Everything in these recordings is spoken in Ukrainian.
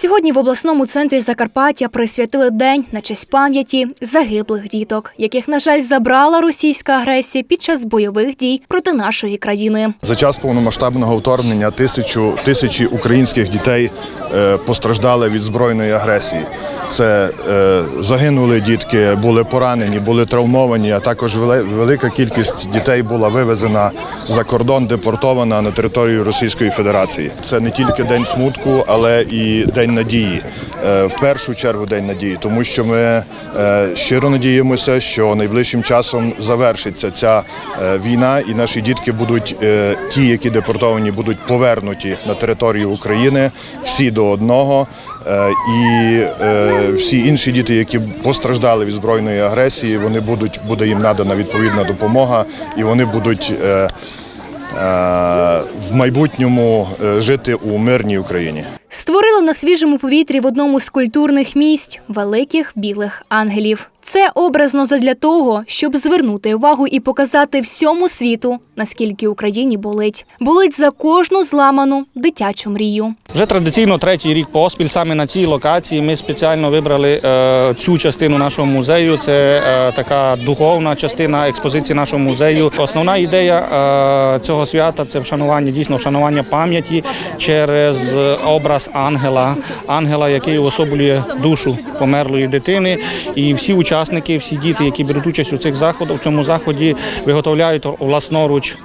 Сьогодні в обласному центрі Закарпаття присвятили день на честь пам'яті загиблих діток, яких, на жаль, забрала російська агресія під час бойових дій проти нашої країни. За час повномасштабного вторгнення тисячу, тисячі українських дітей е, постраждали від збройної агресії. Це е, загинули дітки, були поранені, були травмовані, а також велика кількість дітей була вивезена за кордон, депортована на територію Російської Федерації. Це не тільки день смутку, але і день надії. Е, в першу чергу день надії, тому що ми е, щиро надіємося, що найближчим часом завершиться ця е, війна, і наші дітки будуть ті, які депортовані, будуть повернуті на територію України всі до одного. І всі інші діти, які постраждали від збройної агресії, вони будуть буде їм надана відповідна допомога, і вони будуть в майбутньому е, жити у мирній Україні. Створили на свіжому повітрі в одному з культурних місць великих білих ангелів. Це образно задля того, щоб звернути увагу і показати всьому світу, наскільки Україні болить. Болить за кожну зламану дитячу мрію. Вже традиційно третій рік поспіль саме на цій локації ми спеціально вибрали е, цю частину нашого музею. Це е, така духовна частина експозиції нашого музею. Основна ідея е, цього свята це вшанування, дійсно вшанування пам'яті через образ ангела, ангела, який уособлює душу померлої дитини. І всі учасники, всі діти, які беруть участь у цих заходах, у цьому заході виготовляють власноруч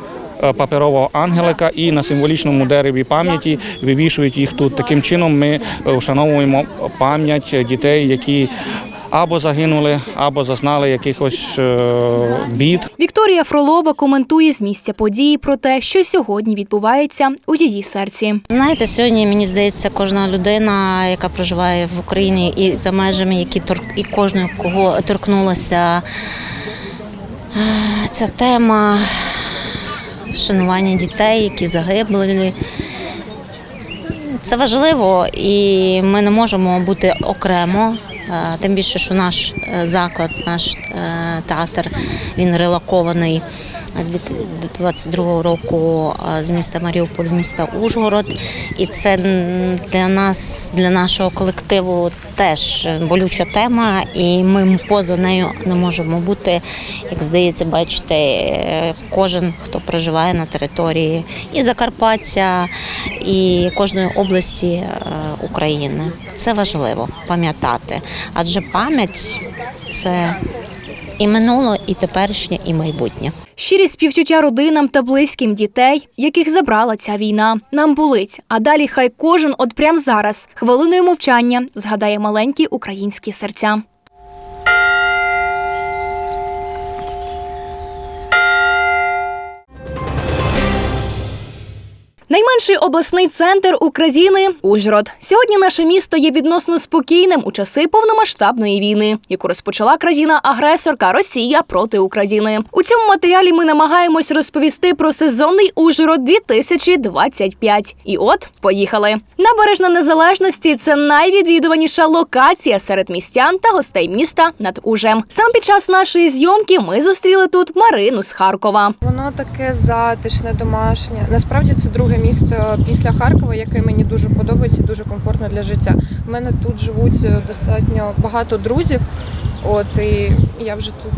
е, паперового ангелика і на символічному дереві пам'яті вивішують їх тут. Таким чином ми е, вшановуємо пам'ять дітей, які або загинули, або зазнали якихось е, бід. Вікторія Фролова коментує з місця події про те, що сьогодні відбувається у її серці. Знаєте, сьогодні мені здається, кожна людина, яка проживає в Україні і за межами, які тор... і кожного кого торкнулася е, ця тема шанування дітей, які загибли. Це важливо, і ми не можемо бути окремо. Е, тим більше, що наш е, заклад, наш е, театр він релакований 22 року з міста Маріуполь в місто Ужгород, і це для нас, для нашого колективу, теж болюча тема, і ми поза нею не можемо бути. Як здається, бачите, кожен хто проживає на території і Закарпаття, і кожної області е, України. Це важливо пам'ятати, адже пам'ять це і минуле, і теперішнє, і майбутнє. Щирі співчуття родинам та близьким дітей, яких забрала ця війна. Нам болить. А далі хай кожен от прямо зараз хвилиною мовчання згадає маленькі українські серця. Найменший обласний центр України Ужгород. Сьогодні наше місто є відносно спокійним у часи повномасштабної війни, яку розпочала країна-агресорка Росія проти України. У цьому матеріалі ми намагаємось розповісти про сезонний Ужгород 2025. І от поїхали. Набережна незалежності це найвідвідуваніша локація серед містян та гостей міста над Ужем. Сам під час нашої зйомки ми зустріли тут Марину з Харкова. Воно таке затишне, домашнє. Насправді це друге місто після Харкова, яке мені дуже подобається, дуже комфортно для життя. У мене тут живуть е, достатньо багато друзів. От і я вже тут.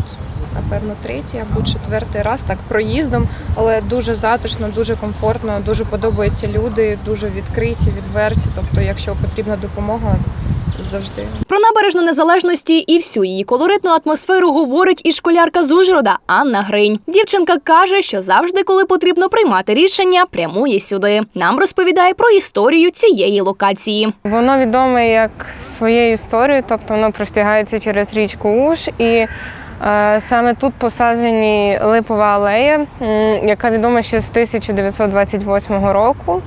Напевно, третій або четвертий раз так проїздом, але дуже затишно, дуже комфортно, дуже подобаються люди, дуже відкриті, відверті. Тобто, якщо потрібна допомога, завжди. Про набережну незалежності і всю її колоритну атмосферу говорить і школярка з Ужгорода Анна Гринь. Дівчинка каже, що завжди, коли потрібно приймати рішення, прямує сюди. Нам розповідає про історію цієї локації. Воно відоме як своєю історією, тобто воно простягається через річку Уж. І е, саме тут посаджені липова алея, яка відома ще з 1928 року.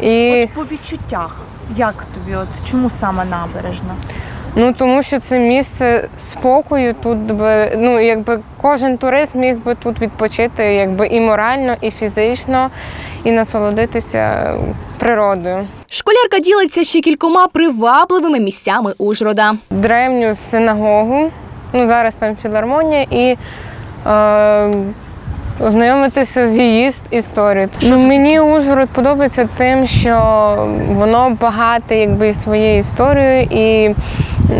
І От по відчуттях, як тобі, от чому саме набережна? ну, тому що це місце спокою. Тут би, ну, якби кожен турист міг би тут відпочити якби і морально, і фізично, і насолодитися природою. Школярка ділиться ще кількома привабливими місцями Ужгорода. древню синагогу. Ну, зараз там філармонія і е, ознайомитися з її історією. Ну, мені Ужгород подобається тим, що воно багате якби своєю історією, і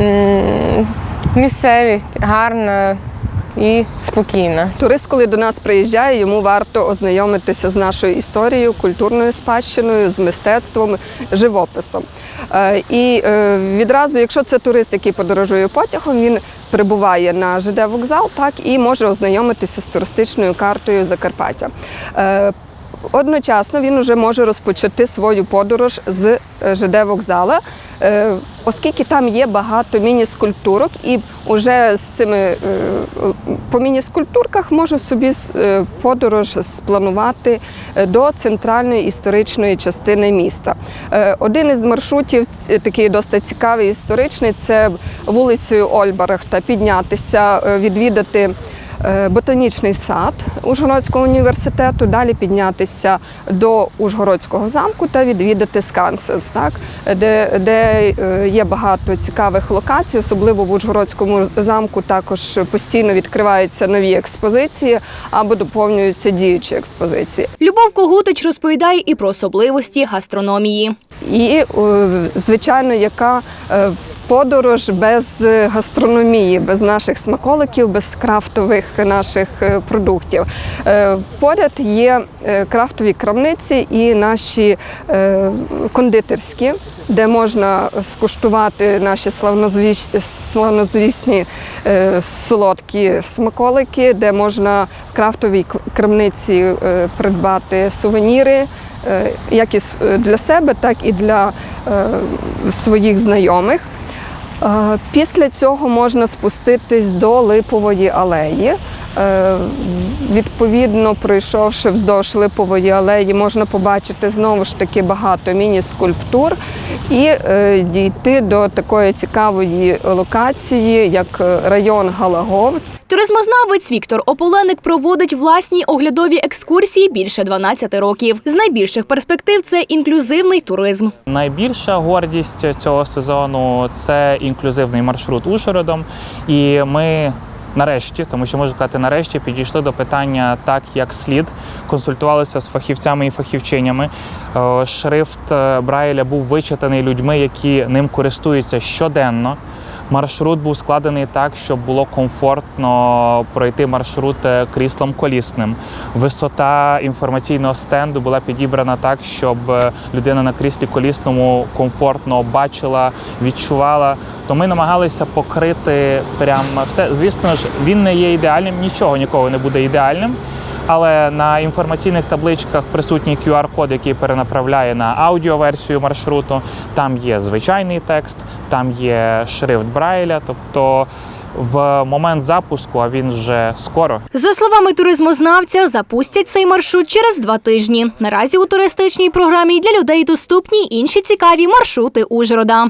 м, місцевість гарна і спокійна. Турист, коли до нас приїжджає, йому варто ознайомитися з нашою історією, культурною спадщиною, з мистецтвом, живописом. Е, І е, відразу, якщо це турист, який подорожує потягом, він прибуває на ЖД вокзал, так і може ознайомитися з туристичною картою Закарпаття. Е, Одночасно він вже може розпочати свою подорож з ЖД вокзала, оскільки там є багато міні-скульптурок, і вже з цими е, по міні-скульптурках може собі е, подорож спланувати е, до центральної історичної частини міста. Е, Один із маршрутів, такий досить цікавий історичний, це вулицею Ольбарахта піднятися, е, відвідати е, ботанічний сад Ужгородського університету, далі піднятися до Ужгородського замку та відвідати Скансенс, так, де, де е, є багато цікавих локацій, особливо в Ужгородському замку також постійно відкриваються нові експозиції або доповнюються діючі експозиції. Любов Когутич розповідає і про особливості гастрономії. І, е, звичайно, яка е, подорож без гастрономії, без наших смаколиків, без крафтових наших е, продуктів. Е, Поряд є е, крафтові крамниці і наші е, кондитерські, де можна скуштувати наші славнозвісні е, солодкі смаколики, де можна в крафтовій крамниці е, придбати сувеніри е, як і е, для себе, так і для е, своїх знайомих. Е, Після цього можна спуститись до Липової алеї. Е, Відповідно, пройшовши вздовж Липової алеї, можна побачити знову ж таки багато міні-скульптур і е, дійти до такої цікавої локації, як е, район Галаговць. Туризмознавець Віктор Ополеник проводить власні оглядові екскурсії більше 12 років. З найбільших перспектив це інклюзивний туризм. Найбільша гордість цього сезону це інклюзивний маршрут Ужгородом. І ми нарешті, тому що можу сказати, нарешті підійшли до питання так, як слід, консультувалися з фахівцями і фахівчинями. Е, Шрифт е, Брайля був вичитаний людьми, які ним користуються щоденно. Маршрут був складений так, щоб було комфортно пройти маршрут е, кріслом колісним. Висота інформаційного стенду була підібрана так, щоб е, людина на кріслі колісному комфортно бачила, відчувала. То ми намагалися покрити прямо все. Звісно ж, він не є ідеальним, нічого ніколи не буде ідеальним. Але на інформаційних табличках присутній QR-код, який перенаправляє на аудіоверсію маршруту. Там є звичайний текст, там є шрифт Брайля. Тобто в момент запуску, а він вже скоро, За словами туризмознавця, запустять цей маршрут через два тижні. Наразі у туристичній програмі для людей доступні інші цікаві маршрути Ужгорода.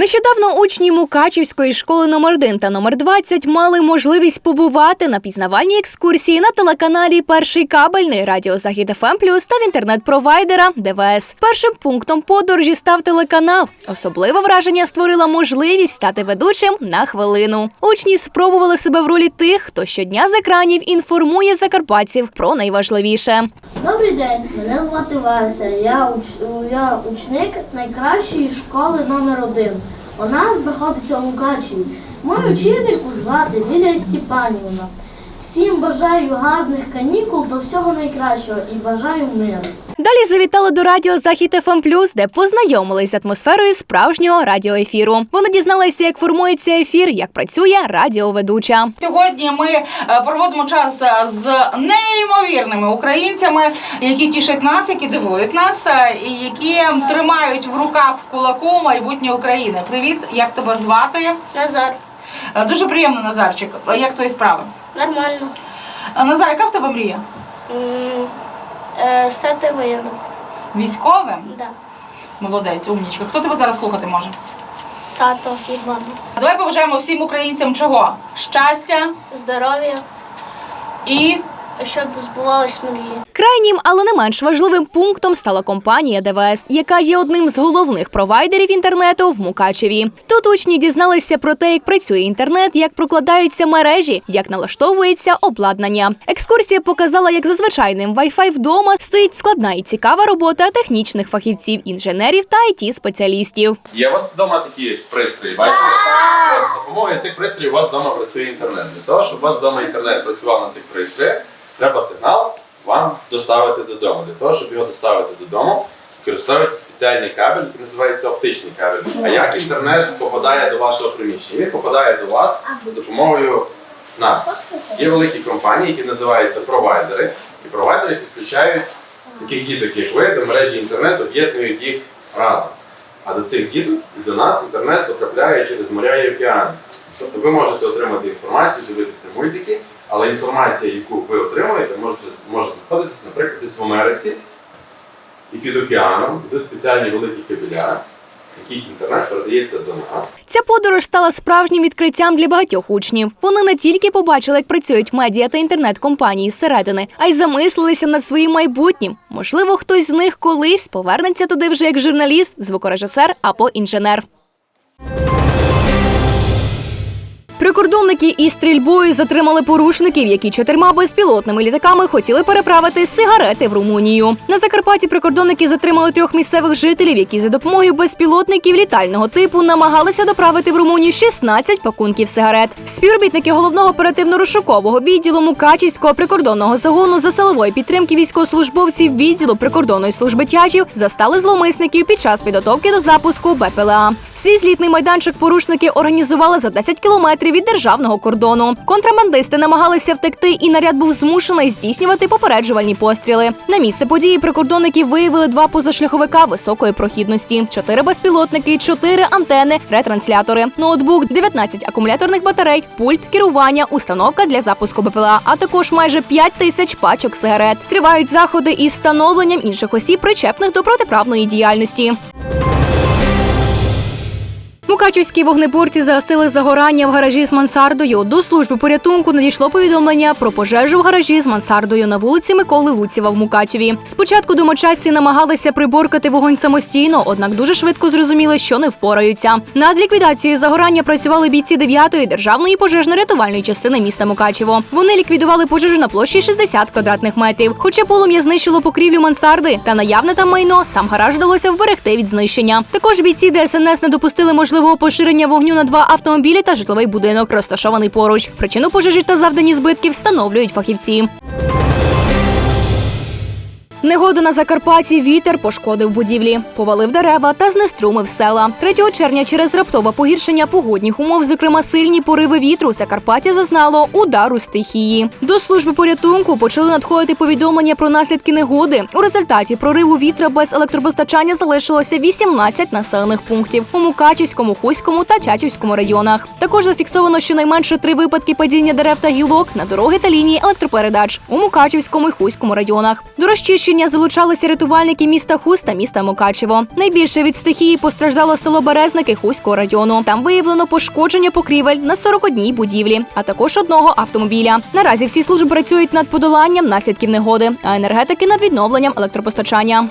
Нещодавно учні Мукачівської школи номер 1 та номер 20 мали можливість побувати на пізнавальній екскурсії на телеканалі Перший кабельний радіо Захід ФМ Плюс та в інтернет-провайдера ДВС. Першим пунктом подорожі став телеканал. Особливе враження створила можливість стати ведучим на хвилину. Учні спробували себе в ролі тих, хто щодня з екранів інформує закарпатців про найважливіше. Добрий день, мене звати Вася. Я, уч... я учник найкращої школи номер 1 Вона знаходиться у Мукачеві. Мою вчительку звати Лілія Степанівна. Всім бажаю гарних канікул та всього найкращого і бажаю миру. Далі завітали до радіо Захід ФМ Плюс, де познайомились з атмосферою справжнього радіоефіру. Вони дізналися, як формується ефір, як працює радіоведуча. Сьогодні ми е, проводимо час е, з неймовірними українцями, які тішать нас, які дивують нас, е, і які тримають в руках в кулаку майбутнє України. Привіт, як тебе звати? Назар, Дуже приємно, Назарчик. Як твої справи? Нормально. А Назар, яка в тебе мрія? стати воєнним. Військовим? Да. Молодець, умнічка. Хто тебе зараз слухати може? Тато і мама. Давай побажаємо всім українцям чого? Щастя Здоров'я, і щоб збувались мрії. Крайнім, але не менш важливим пунктом стала компанія ДВС, яка є одним з головних провайдерів інтернету в Мукачеві. Тут учні дізналися про те, як працює інтернет, як прокладаються мережі, як налаштовується обладнання. Екскурсія показала, як за звичайним Wi-Fi вдома стоїть складна і цікава робота технічних фахівців, інженерів та it спеціалістів. Є у вас вдома такі пристрої, бачите? З допомогою цих пристроїв у вас вдома працює інтернет. Для того, щоб у вас вдома інтернет працював на цих пристроях, треба сигнал вам доставити додому. Для того, щоб його доставити додому, використовується спеціальний кабель, який називається оптичний кабель. А як інтернет попадає до вашого приміщення? Він попадає до вас з допомогою нас. Є великі компанії, які називаються провайдери, і провайдери підключають таких діток, як ви, до мережі інтернету, об'єднують їх разом. А до цих діток і до нас інтернет потрапляє через моря і океани. Тобто ви можете отримати інформацію, дивитися мультики, але інформація, яку ви отримуєте, може, знаходитися, наприклад, десь в Америці і під океаном, йдуть спеціальні великі кабеля, яких інтернет передається до нас. Ця подорож стала справжнім відкриттям для багатьох учнів. Вони не тільки побачили, як працюють медіа та інтернет-компанії зсередини, а й замислилися над своїм майбутнім. Можливо, хтось з них колись повернеться туди вже як журналіст, звукорежисер або інженер. Прикордонники із стрільбою затримали порушників, які чотирма безпілотними літаками хотіли переправити сигарети в Румунію. На Закарпатті прикордонники затримали трьох місцевих жителів, які за допомогою безпілотників літального типу намагалися доправити в Румунію 16 пакунків сигарет. Співробітники головного оперативно-розшукового відділу Мукачівського прикордонного загону за силової підтримки військовослужбовців відділу прикордонної служби тячів застали зловмисників під час підготовки до запуску БПЛА. Свій злітний майданчик порушники організували за 10 кілометрів від державного кордону. Контрабандисти намагалися втекти, і наряд був змушений здійснювати попереджувальні постріли. На місце події прикордонники виявили два позашляховика високої прохідності, чотири безпілотники, чотири антени, ретранслятори, ноутбук, 19 акумуляторних батарей, пульт керування, установка для запуску БПЛА, а також майже 5 тисяч пачок сигарет. Тривають заходи із встановленням інших осіб, причепних до протиправної діяльності. Мукачівські вогнеборці загасили загорання в гаражі з мансардою. До служби порятунку надійшло повідомлення про пожежу в гаражі з мансардою на вулиці Миколи Луціва в Мукачеві. Спочатку домочадці намагалися приборкати вогонь самостійно, однак дуже швидко зрозуміли, що не впораються. Над ліквідацією загорання працювали бійці 9-ї державної пожежно-рятувальної частини міста Мукачево. Вони ліквідували пожежу на площі 60 квадратних метрів. Хоча полум'я знищило покрівлю мансарди та наявне там майно, сам гараж вдалося вберегти від знищення. Також бійці ДСНС не допустили можливого поширення вогню на два автомобілі та житловий будинок, розташований поруч. Причину пожежі та завдані збитків встановлюють фахівці. Негода на Закарпатті вітер пошкодив будівлі, повалив дерева та знеструмив села. 3 червня через раптове погіршення погодних умов, зокрема сильні пориви вітру, Закарпаття зазнало удару стихії. До служби порятунку почали надходити повідомлення про наслідки негоди. У результаті прориву вітра без електропостачання залишилося 18 населених пунктів у Мукачівському, Хуському та Чачівському районах. Також зафіксовано щонайменше три випадки падіння дерев та гілок на дороги та лінії електропередач у Мукачівському і Хуському районах. До розчищення залучалися рятувальники міста Хуст та міста Мукачево. Найбільше від стихії постраждало село Березники Хуського району. Там виявлено пошкодження покрівель на 41 будівлі, а також одного автомобіля. Наразі всі служби працюють над подоланням наслідків негоди, а енергетики над відновленням електропостачання.